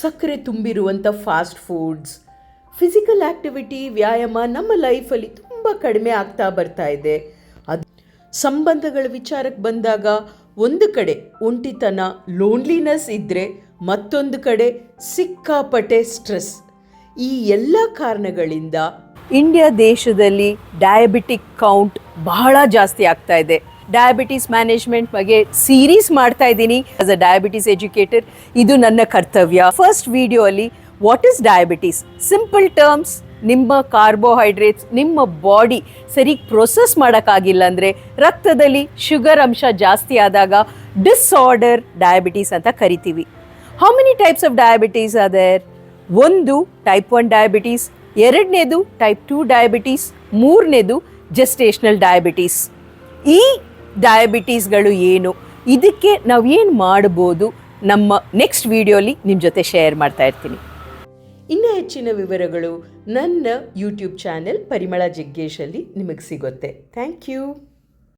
ಸಕ್ಕರೆ ತುಂಬಿರುವಂಥ fast foods physical activity ವ್ಯಾಯಾಮ ನಮ್ಮ ಲೈಫಲ್ಲಿ ತುಂಬ ಕಡಿಮೆ ಆಗ್ತಾ ಬರ್ತಾ ಇದೆ. ಅದು ಸಂಬಂಧಗಳ ವಿಚಾರಕ್ಕೆ ಬಂದಾಗ ಒಂದು ಕಡೆ ಒಂಟಿತನ ಲೋನ್ಲಿನೆಸ್ ಇದ್ದರೆ ಮತ್ತೊಂದು ಕಡೆ ಸಿಕ್ಕಾಪಟ್ಟೆ ಸ್ಟ್ರೆಸ್ ಈ ಎಲ್ಲ ಕಾರಣಗಳಿಂದ ಇಂಡಿಯಾ ದೇಶದಲ್ಲಿ ಡಯಾಬಿಟಿಕ್ ಕೌಂಟ್ ಬಹಳ ಜಾಸ್ತಿ ಆಗ್ತಾ ಇದೆ. ಡಯಾಬಿಟೀಸ್ ಮ್ಯಾನೇಜ್ಮೆಂಟ್ ಬಗ್ಗೆ ಸೀರೀಸ್ ಮಾಡ್ತಾ ಇದ್ದೀನಿ. ಆಸ್ ಅ ಡಯಾಬಿಟೀಸ್ ಎಜುಕೇಟರ್ ಇದು ನನ್ನ ಕರ್ತವ್ಯ. ಫಸ್ಟ್ ವಿಡಿಯೋ ಅಲ್ಲಿ what is diabetes simple terms ನಿಮ್ಮ ಕಾರ್ಬೋಹೈಡ್ರೇಟ್ಸ್ ನಿಮ್ಮ ಬಾಡಿ ಸರಿ ಪ್ರೊಸೆಸ್ ಮಾಡೋಕ್ಕಾಗಿಲ್ಲ ಅಂದರೆ ರಕ್ತದಲ್ಲಿ ಶುಗರ್ ಅಂಶ ಜಾಸ್ತಿ ಆದಾಗ ಡಿಸ್ಆರ್ಡರ್ ಡಯಾಬಿಟೀಸ್ ಅಂತ ಕರಿತೀವಿ. How many types of diabetes other ಒಂದು ಟೈಪ್ ಒನ್ ಡಯಾಬಿಟೀಸ್ ಎರಡನೇದು ಟೈಪ್ ಟೂ ಡಯಾಬಿಟೀಸ್ ಮೂರನೇದು ಜೆಸ್ಟೇಷನಲ್ ಡಯಾಬಿಟೀಸ್ ಈ ಡಯಾಬಿಟೀಸ್ಗಳು ಏನು? ಇದಕ್ಕೆ ನಾವು ಏನು ಮಾಡ್ಬೋದು? ನಮ್ಮ ನೆಕ್ಸ್ಟ್ ವಿಡಿಯೋಲಿ ನಿಮ್ಮ ಜೊತೆ ಶೇರ್ ಮಾಡ್ತಾ ಇರ್ತೀನಿ. ಇನ್ನೂ ಹೆಚ್ಚಿನ ವಿವರಗಳು ನನ್ನ ಯೂಟ್ಯೂಬ್ ಚಾನೆಲ್ ಪರಿಮಳ ಜಗ್ಗೇಶಲ್ಲಿ ನಿಮಗೆ ಸಿಗುತ್ತೆ. Thank you